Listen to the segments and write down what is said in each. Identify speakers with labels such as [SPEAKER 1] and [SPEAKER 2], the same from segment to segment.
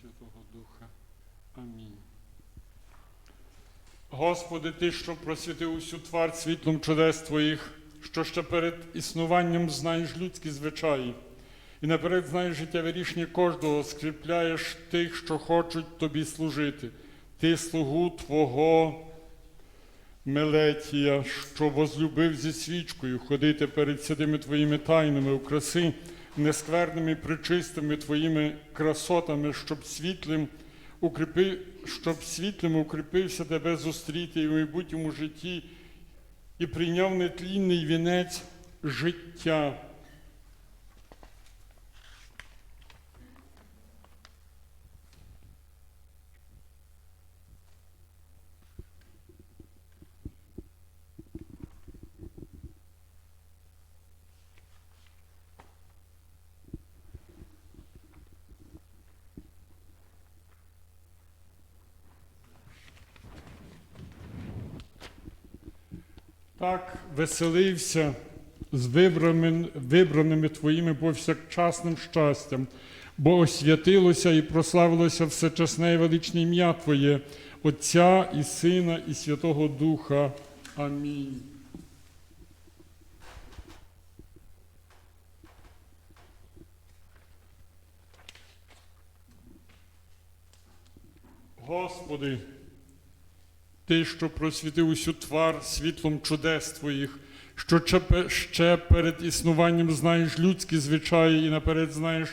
[SPEAKER 1] Святого Духа. Амінь. Господи, Ти, що просвітив усю твар світлом чудес Твоїх, що ще перед існуванням знаєш людські звичаї, і наперед знаєш життєве рішення кожного, скріпляєш тих, що хочуть Тобі служити. Ти слугу Твого Мелетія, що возлюбив зі свічкою ходити перед святими Твоїми тайнами у краси, нескверними, причистими Твоїми красотами, щоб світлим укріпи, щоб світлим укріпився тебе зустріти і в майбутньому житті, і прийняв нетлінний вінець життя. Так веселився з вибраними, вибраними твоїми повсякчасним щастям, бо освятилося і прославилося всечасне і величне ім'я Твоє, Отця і Сина, і Святого Духа. Амінь. Господи, ти, що просвітив усю твар світлом чудес твоїх, що ще перед існуванням знаєш людські звичаї і наперед знаєш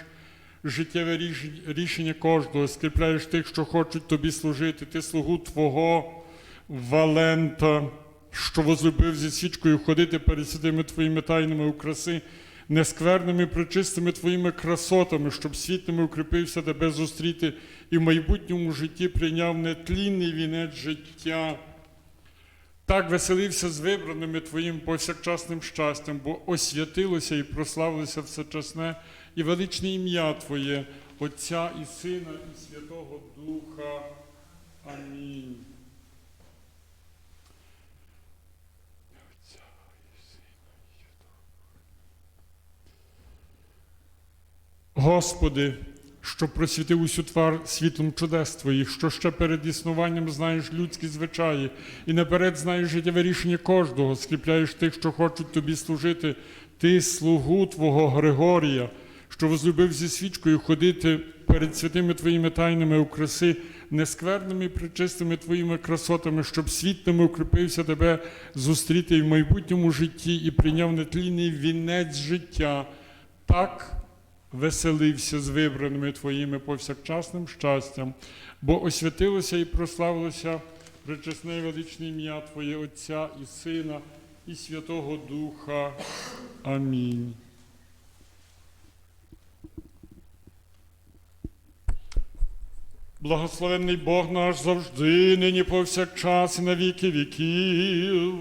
[SPEAKER 1] життєве рішення кожного, скріпляєш тих, що хочуть тобі служити. Ти слугу Твого Валента, що возлюбив зі свічкою ходити перед святими твоїми тайнами у краси, нескверними, причистими твоїми красотами, щоб світлими укріпився тебе зустріти і в майбутньому житті прийняв нетлінний вінець життя. Так веселився з вибраними твоїм повсякчасним щастям, бо освятилося і прославилося всечасне і величне ім'я Твоє, Отця і Сина, і Святого Духа. Амінь. Господи, що просвітив усю твар світлом чудес Твоїх, що ще перед існуванням знаєш людські звичаї, і наперед знаєш життєве рішення кожного, скріпляєш тих, що хочуть тобі служити, ти слугу Твого Григорія, що возлюбив зі свічкою ходити перед святими Твоїми тайнами у краси, нескверними причистими Твоїми красотами, щоб світлими укріпився тебе зустріти в майбутньому житті і прийняв нетлінний вінець життя. Так веселився з вибраними твоїми повсякчасним щастям, бо освятилося і прославилося причесне і величне ім'я Твоє Отця і Сина, і Святого Духа. Амінь. Благословенний Бог наш завжди, нині повсякчас і на віки віків.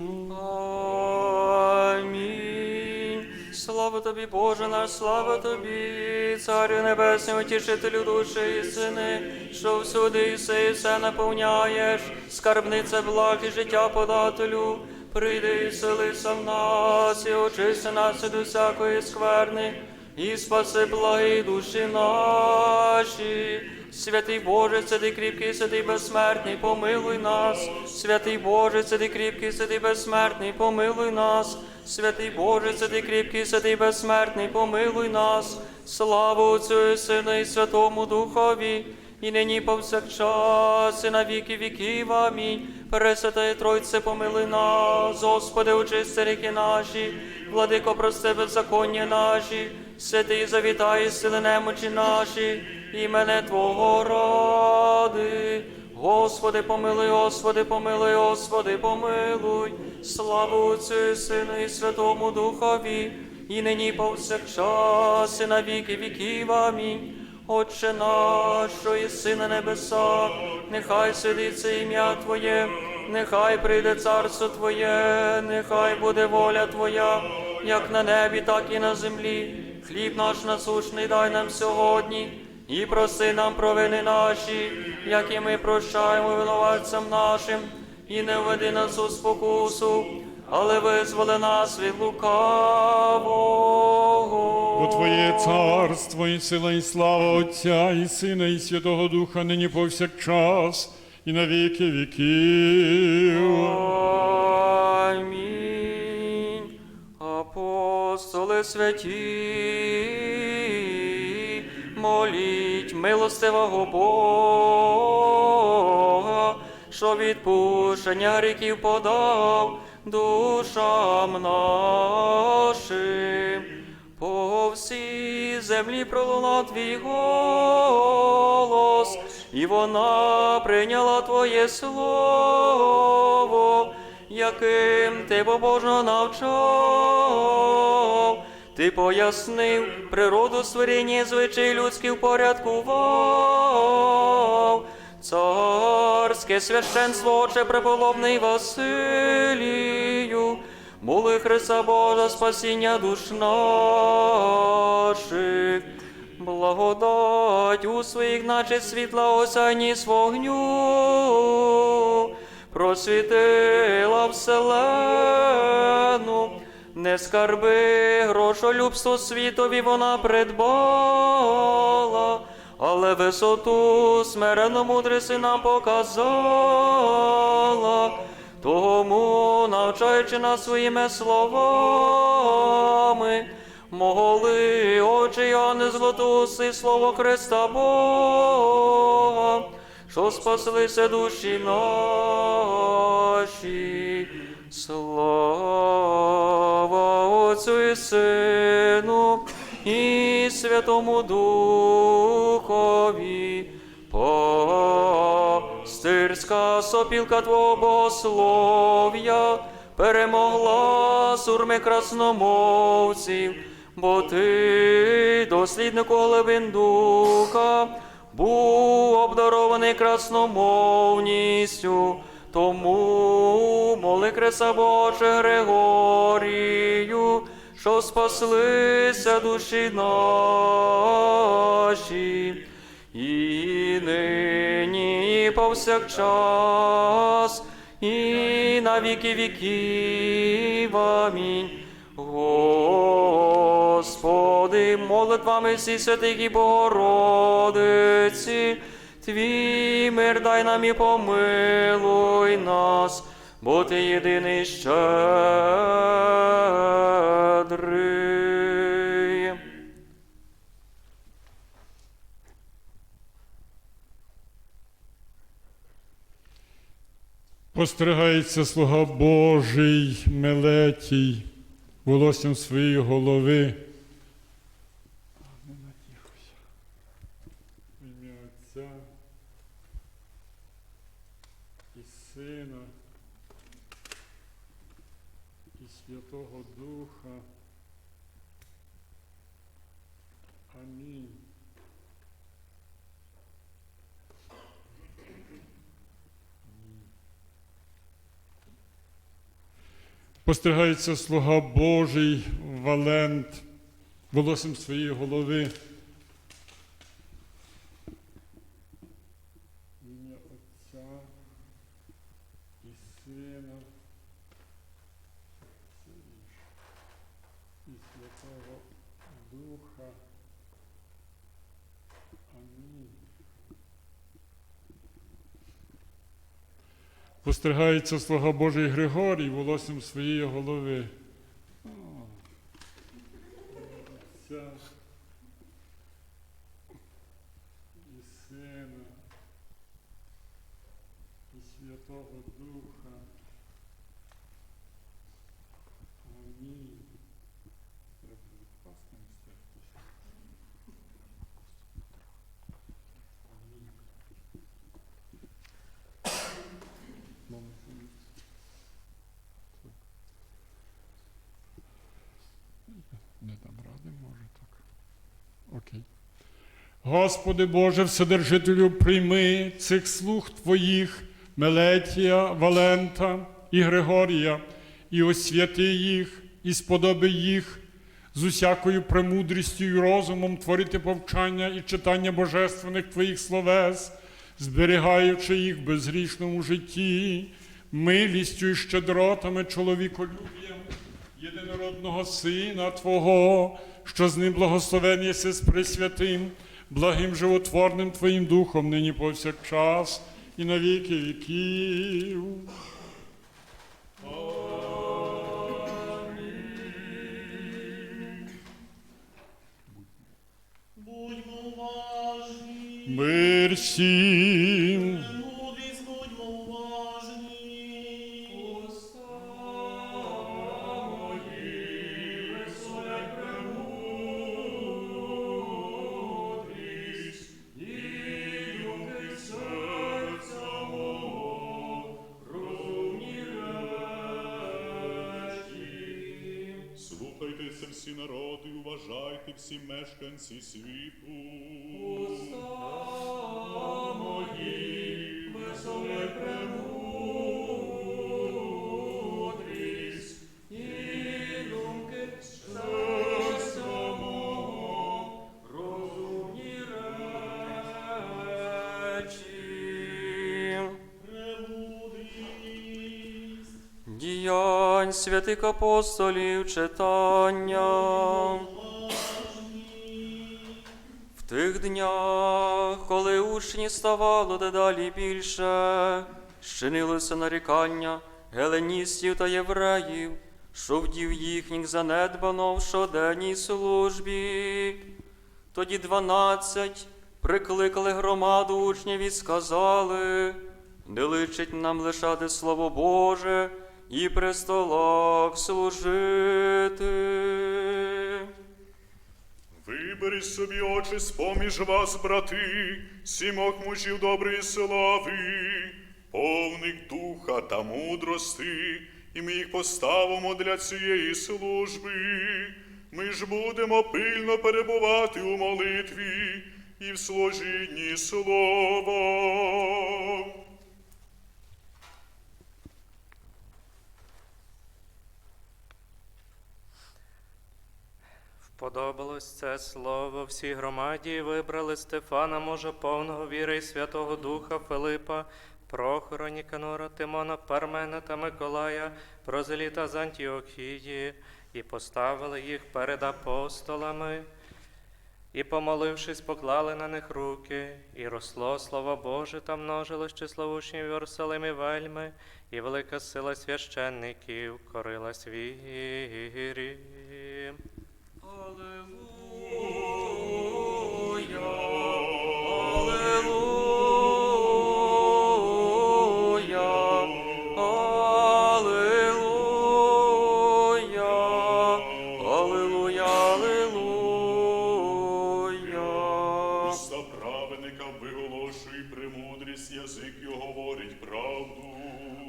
[SPEAKER 2] Тобі, Боже наш, слава тобі, Царю Небесний, утішителю душі і сини, що всюди і все, і все наповняєш, скарбниця благ і життя подателю. Прийди і селися в нас, і очисти нас від усякої скверни, і спаси благі душі наші. Святий Боже, сиди кріпкий, сиди безсмертний, помилуй нас. Святий Боже, сиди кріпкий, сиди безсмертний, помилуй нас. Святий Боже, сиди кріпкий, сиди безсмертний, помилуй нас. Слава Отцю і Сину і Святому Духові, і нині повсякчас, і на віки віків. Амінь. Пресвятає Тройце, помилуй нас, Господи, очисти ріки наші, владико, прости беззаконня наші, святий завітай, сили немочі наші, імене Твого ради. Господи, помилуй, Господи, помилуй, Господи, помилуй, славу Отцю Сину і Святому Духові, і нині повсякчас, і на віки віків. Амінь. Отче наш, що єси на небесах, нехай святиться ім'я Твоє, нехай прийде царство Твоє, нехай буде воля Твоя, як на небі, так і на землі. Хліб наш насушний дай нам сьогодні, і проси нам провини наші, як і ми прощаємо винуватцям нашим, і не введи нас у спокусу, але визволи нас від лукавого.
[SPEAKER 1] Бо Твоє царство і сила, і слава Отця, і Сина, і Святого Духа, нині повсякчас, і на віки віків.
[SPEAKER 2] Амінь. Апостоли святі, моліть милостивого Бога, що відпущення гріхів подав душам нашим. По всій землі пролунав твій голос, і вона прийняла твоє слово, яким ти побожно навчав. Ти пояснив природу створіння, звичай людський впорядкував. Царське священство, Отче преподобний Василію, моли Христа Божа спасіння душ наших. Благодать у своїх, наче світла осяйні з вогню, просвітила вселену, не скарби грошолюбство світові вона придбала, але висоту смиренно мудрості нам показала. Тому, навчаючи нас своїми словами, моли очі Яни Златоуси, слово Христа Бога, що спаслися душі наші. Слава Отцю і Сину і Святому Духові. Пастирська сопілка Твого богослов'я перемогла сурми красномовців, бо ти, дослідник глибин духа, був обдарований красномовністю. Тому моли Христа Боже Григорію, що спаслися душі наші, і нині, і повсякчас, і на віки віків. Амінь. Господи, молитвами всі святих і Богородиці, Твій мир дай нам і помилуй нас, бо Ти єдиний щедрий.
[SPEAKER 1] Постригається слуга Божий Мелетій, волоссям своєї голови. В ім'я Отця і Сина і Святого Духа. Амінь. Постригається слуга Божий Валент, волоссям своєї голови. Ім'я Отця і Сина і Святого Духа. Амінь. Постригається слуга Божий Григорій волоссям своєї голови. О, Отця і Сина і Святого Духа. Амінь. Треба від Пасхи не стертися. Амінь. Мама, Не дам ради, може так. Окей. Господи Боже, Вседержителю, прийми цих слуг Твоїх, Мелетія, Валента і Григорія, і освяти їх, і сподоби їх з усякою премудрістю і розумом творити повчання і читання божественних Твоїх словес, зберігаючи їх в безгрішному житті, милістю і щедротами чоловіколюб'ям єдинородного Сина Твого, що з ним благословен єси з Пресвятим, благим животворним Твоїм Духом, нині повсякчас і на віки віків.
[SPEAKER 3] Будьмо уважні,
[SPEAKER 1] Мир всім.
[SPEAKER 4] Народи, уважайте всі мешканці світу.
[SPEAKER 2] Святих апостолів читання. В тих днях, коли учні ставало дедалі більше, щинилося нарікання геленістів та євреїв, що вдів їхніх занедбано в щоденній службі. Тоді дванадцять прикликали громаду учнів і сказали, не личить нам лишати Слово Боже і при столах служити.
[SPEAKER 4] Вибери собі очі з-поміж вас, брати, сімох мужів доброї слави, повних духа та мудрости, і ми їх поставимо для цієї служби. Ми ж будемо пильно перебувати у молитві і в служінні слова.
[SPEAKER 5] Вподобалось це слово всій громаді вибрали Стефана, мужа повного віри і Святого Духа Филипа, Прохора, Ніканора, Тимона, Пармена та Миколая, прозеліта з Антіохії, і поставили їх перед апостолами. І, помолившись, поклали на них руки, і росло слово Боже, та множилось число учнів Єрусалимі вельми, і велика сила священників корилась вірі.
[SPEAKER 4] Виголошує премудрість, язик його говорить правду.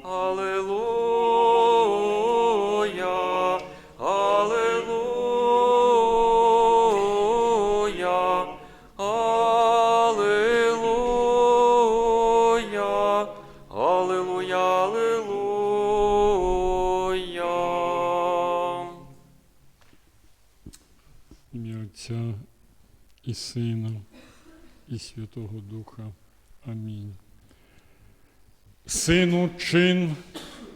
[SPEAKER 2] Аллилуйя,
[SPEAKER 1] і Святого Духа. Амінь. Сину, чин,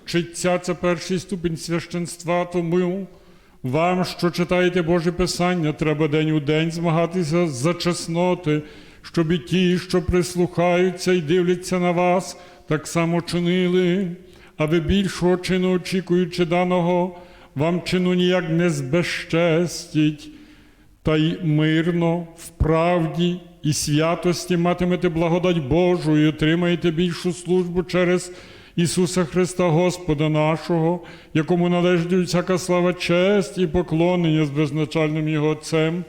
[SPEAKER 1] чиття це перший ступінь священства, тому вам, що читаєте Боже Писання, треба день у день змагатися за чесноти, щоб і ті, що прислухаються і дивляться на вас, так само чинили, а ви більшого чину очікуючи даного, вам чину ніяк не збезчестіть та й мирно, в правді і святості матимете благодать Божу і отримаєте більшу службу через Ісуса Христа Господа нашого, якому належить всяка слава, честь і поклонення з безначальним Його Отцем,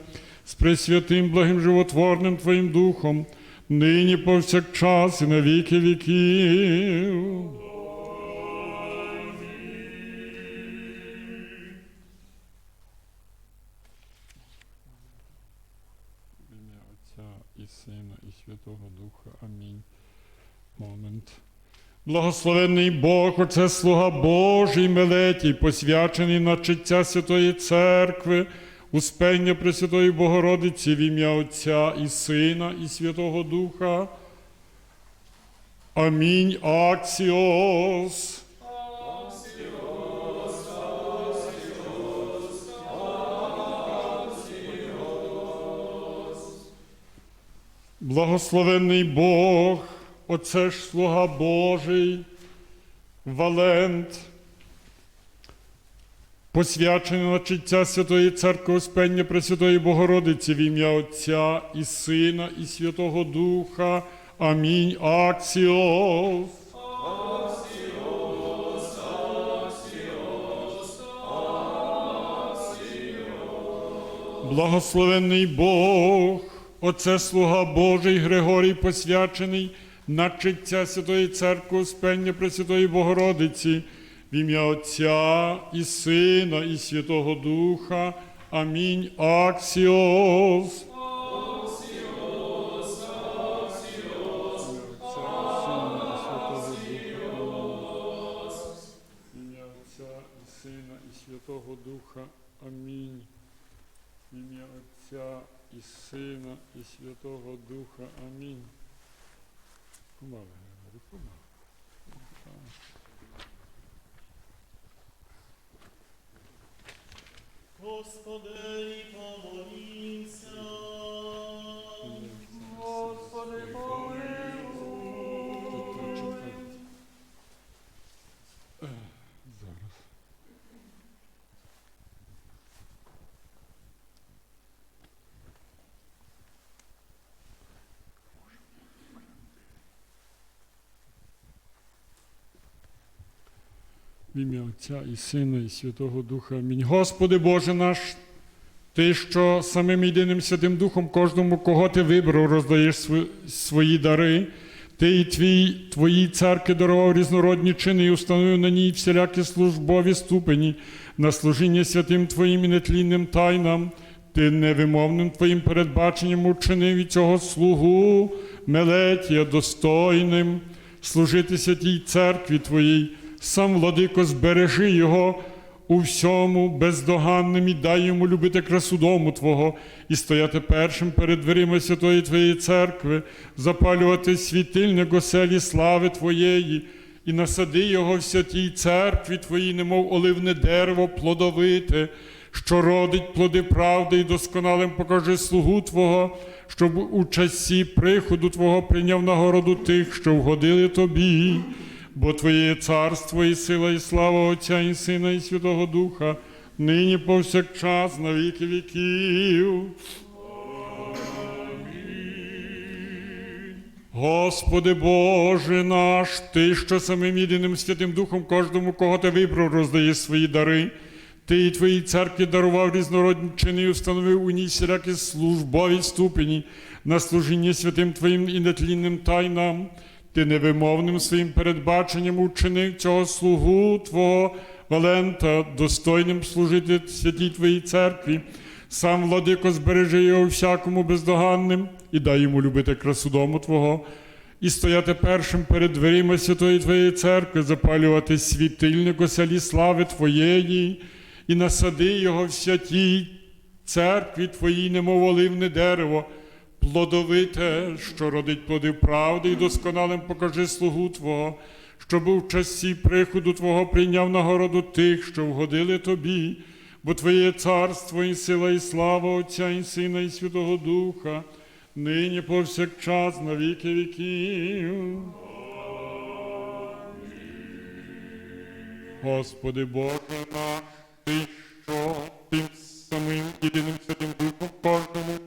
[SPEAKER 1] з пресвятим, благим животворним Твоїм Духом, нині повсякчас і на віки віків. Благословений Бог, Отце Слуга Божий милетій, посвячений на чиття Святої Церкви, успення Пресвятої Богородиці в ім'я Отця і Сина, і Святого Духа. Амінь. Аксіос. Благословенний Бог. Оце ж слуга Божий, Валент, посвячений на чиття Святої Церкви Успення Пресвятої Богородиці в ім'я Отця і Сина, і Святого Духа. Амінь. Аксіос. Благословенний Бог, Оце слуга Божий Григорій посвячений на чиття Святої Церкви Успення Пресвятої Богородиці, в ім'я Отця і Сина, і Святого Духа. Амінь. Аксіос. Святого Духа. Амінь. В ім'я Отця і Сина і Святого Духа. Амінь. Григорій, помали.
[SPEAKER 3] Господи, помолімся.
[SPEAKER 2] Господи, помилуй.
[SPEAKER 1] Ім'я Отця і Сина, і Святого Духа. Амінь. Господи Боже наш, Ти, що самим єдиним Святим Духом кожному, кого ти вибрав, роздаєш свої дари. Ти і твій, твоїй церкві дарував різнородні чини і установив на ній всілякі службові ступені на служіння святим Твоїм і нетлінним тайнам. Ти невимовним Твоїм передбаченням учинив і цього слугу Мелетія достойним служити святій церкві Твоїй. Сам, владико, збережи його у всьому бездоганним і дай йому любити красу дому Твого і стояти першим перед дверима святої Твоєї церкви, запалювати світильник оселі слави Твоєї, і насади його в святій церкві Твоїй, немов оливне дерево плодовите, що родить плоди правди і досконалим покажи слугу Твого, щоб у часі приходу Твого прийняв нагороду тих, що вгодили Тобі. Бо Твоє царство і сила, і слава Отця і Сина, і Святого Духа, нині повсякчас на віки віків. Господи Боже наш, Ти, що самим єдиним Святим Духом кожному, кого ти вибрав, роздаєш свої дари. Ти і твоїй церкві дарував різнородні чини і установив у ній всілякі службові ступені на служіння святим Твоїм і нетлінним тайнам. Ти невимовним своїм передбаченням учинив цього слугу Твого Валента, достойним служити святій Твоїй церкві. Сам, владико, збережи його всякому бездоганним і дай йому любити красу дому Твого, і стояти першим перед дверима святої Твоєї церкви, запалювати світильник оселі слави Твоєї, і насади його в святій церкві Твоїй, немов оливне дерево, плодовите, що родить плоди правди, і досконалим покажи слугу Твого, щоб у часі приходу Твого прийняв нагороду тих, що вгодили Тобі, бо Твоє царство і сила, і слава Отця і Сина, і Святого Духа, нині повсякчас на віки віків. Господи Боже наш, Ти, що тим самим єдиним Святим Духом кожному,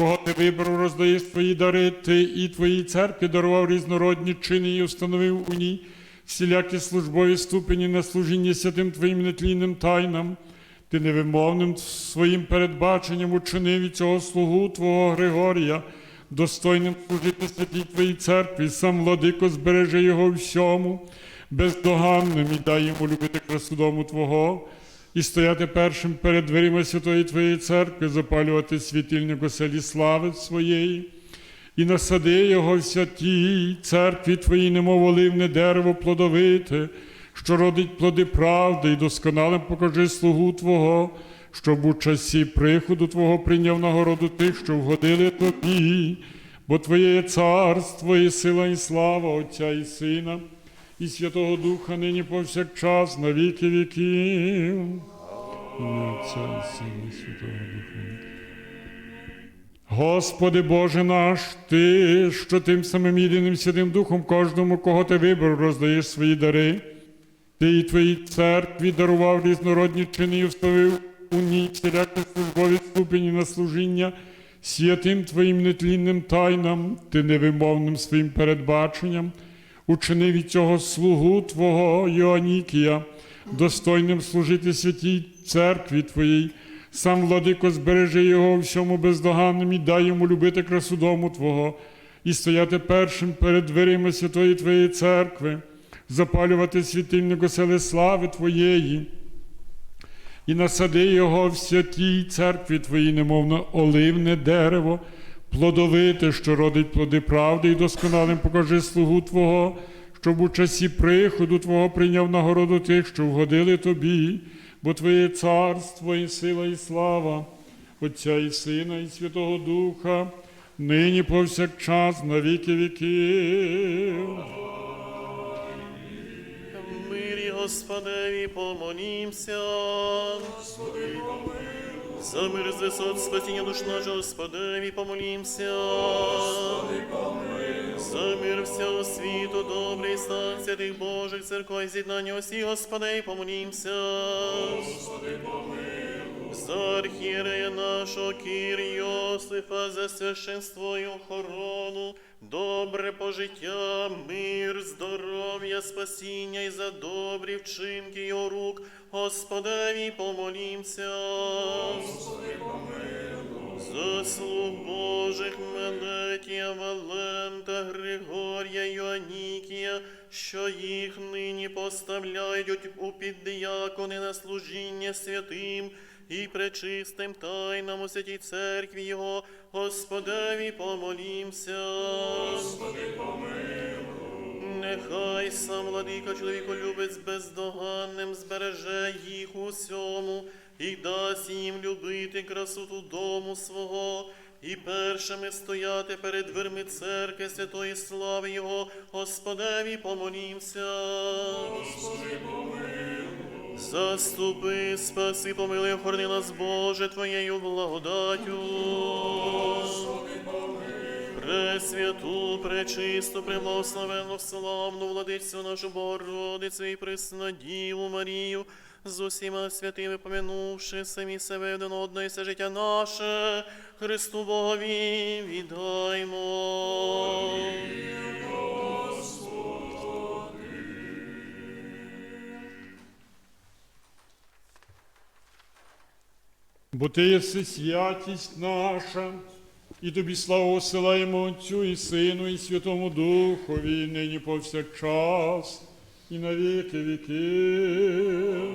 [SPEAKER 1] кого ти вибрав, роздаєш твої дари, ти і твоїй церкві дарував різнородні чини і установив у ній всілякі службові ступені на служіння святим твоїм нетлінним тайнам. Ти невимовним своїм передбаченням учинив і цього слугу Твого Григорія, достойним служити святій Твоїй церкві, сам владико збережи його всьому, бездоганним і дай йому любити красу дому Твого, і стояти першим перед дверима святої Твоєї церкви, запалювати світильник оселі слави своєї, і насади його в святій церкві Твоїй, немов оливне дерево плодовите, що родить плоди правди, і досконалим покажи слугу Твого, щоб у часі приходу Твого прийняв нагороду тих, що вгодили Тобі, бо Твоє є царство, і сила, і слава Отця і Сина, і Святого Духа нині повсякчас на віки віків. Святого Духа. Господи Боже наш, Ти, що тим самим єдиним Святим Духом кожному, кого ти вибрав, роздаєш свої дари. Ти і твоїй церкві дарував різнородні чини і вставив у ній всілякі службові ступені на служіння святим Твоїм нетлінним тайнам, Ти невимовним своїм передбаченням, учинив від цього слугу Твого Йоанікія, достойним служити святій церкві Твоїй. Сам, владико, збережи його всьому бездоганним і дай йому любити красу дому Твого і стояти першим перед дверима святої Твоєї церкви, запалювати світильник осели слави Твоєї, і насади його в святій церкві Твоїй, немов на оливне дерево, плодовите, що родить плоди правди, і досконалим покажи слугу Твого, щоб у часі приходу Твого прийняв нагороду тих, що вгодили Тобі, бо Твоє царство і сила, і слава, Отця і Сина, і Святого Духа, нині повсякчас на віки віків.
[SPEAKER 3] В мирі Господеві помолімся. Господи, За мир з висот спасіння душ нашого Господеві помолімся. Господи, За мир всього світу, добрий стан святих Божих церков, з'єднання усіх Господи, помолімся. Господи, За архієрея нашого Кір Йосифа, за священство і охорону, добре пожиття, мир, здоров'я, спасіння і за добрі вчинки його рук, Господеві помолімся. Господи, Заслуг Божих Мелетія, Валента, Григорія, Йоанікія, що їх нині поставляють у піддіякони на служіння святим і пречистим тайнам у святій церкві Його, Господеві помолімся. Господи, Нехай сам владика чоловіколюбець бездоганним збереже їх у всьому і дасть їм любити красоту дому свого. І першими стояти перед дверми церкви святої слави Його, Господеві помолімся. Господи, Заступи, спаси, помилуй, охорони нас, Боже, Твоєю благодаттю. Пресвяту, пречисту, преблагословенну, славну владицю нашу Богородицю і Преснодіву Марію, з усіма святими помянувши самі себе один одного і все життя наше, Христу Богові віддаймо.
[SPEAKER 1] Бо ти єси святість наша, і тобі славу осилаємо Отцю і Сину, і Святому Духові, нині повсякчас, і на віки віків.